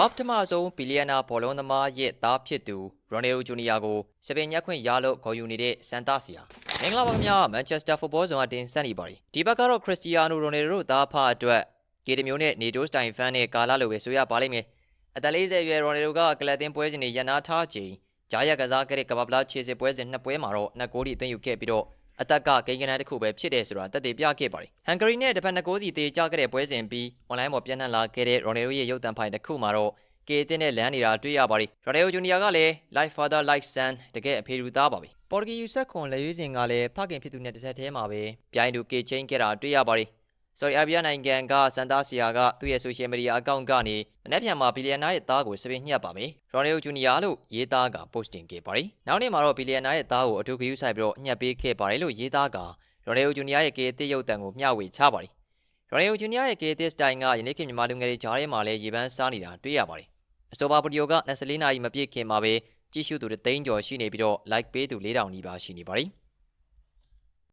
ဘာပထမဆုံးဘီလီယံနာဘောလုံးသမားရဲ့သားဖြစ်သူရိုနယ်ဒိုဂျူနီယာကိုစပင်ညက်ခွင့်ရလို့ဂေါ်ယူနေတဲ့စန်တာစီယာမင်္ဂလာပါခင်ဗျာမန်ချက်စတာဖုတ်ဘောဇုံအတင်ဆက်နေပါပြီဒီဘက်ကတော့ခရစ္စတီယာနိုရိုနယ်ဒိုသားဖအတွက်ဂေတမျိုးနဲ့နေတိုးစတိုင်ဖန်နဲ့ကာလာလိုပဲဆိုရပါလိမ့်မယ်အသက်40ရွယ်ရိုနယ်ဒိုကကလပ်တင်ပွဲစဉ်တွေရန်နာထားချိန်ဂျာရကစားခဲ့တဲ့ကမ္ဘာပလာခြေစစ်ပွဲစဉ်နှစ်ပွဲမှာတော့နှစ်ဂိုးထိအသွင်းယူခဲ့ပြီးတော့ အသက်ကဂိမ်းကနန်းတစ်ခုပဲဖြစ်တယ်ဆိုတာတက်တည်ပြခဲ့ပါတယ်။ဟန်ဂရီနဲ့တစ်ဖက်နှစ်ကိုးစီတေကြခဲ့တဲ့ပွဲစဉ်ပြီးအွန်လိုင်းပေါ်ပြန့်နှံ့လာခဲ့တဲ့ရိုနယ်ဒိုရဲ့ရုပ်သံဖိုင်တစ်ခုမှာတော့ကေတင်နဲ့လမ်းနေတာတွေ့ရပါတယ်။ရိုနယ်ဒိုဂျူနီယာကလည်း Life Father Like Son တကယ်အဖေလူသားပါပဲ။ပေါ်တူဂီယူဆက်ခွန်လက်ရွေးစင်ကလည်းဖခင်ဖြစ်သူနဲ့တစ်ဆက်တည်းမှာပဲပြိုင်တူကေချင်းခဲ့တာတွေ့ရပါတယ်။ Saudi Arabia နိုင်ငံကစန်တာဆီယာကသူ့ရဲ့ social media account ကနေမနေ့ပြန်မှာဘီလီယံနာရဲ့သားကိုစပင်ညှက်ပါမယ်။ Ronaldo Jr. လို့ရေးသားက post တင်ခဲ့ပါတယ်။နောက်နေ့မှာတော့ဘီလီယံနာရဲ့သားကိုအထူးဂရုစိုက်ပြီးတော့ညှက်ပေးခဲ့ပါတယ်လို့ရေးသားက Ronaldo Jr. ရဲ့ကေတစ်ရုပ်တံကိုမျှဝေချပါတယ်။ Ronaldo Jr. ရဲ့ကေတစ်စတိုင်ကယနေ့ခေတ်မြန်မာလူငယ်တွေကြားထဲမှာလည်းရေပန်းစားနေတာတွေ့ရပါတယ်။အဆိုပါဗီဒီယိုက24နာရီမပြည့်ခင်မှာပဲကြည့်ရှုသူတသိန်းကျော်ရှိနေပြီးတော့ like ပေးသူ4000နီးပါးရှိနေပါတယ်။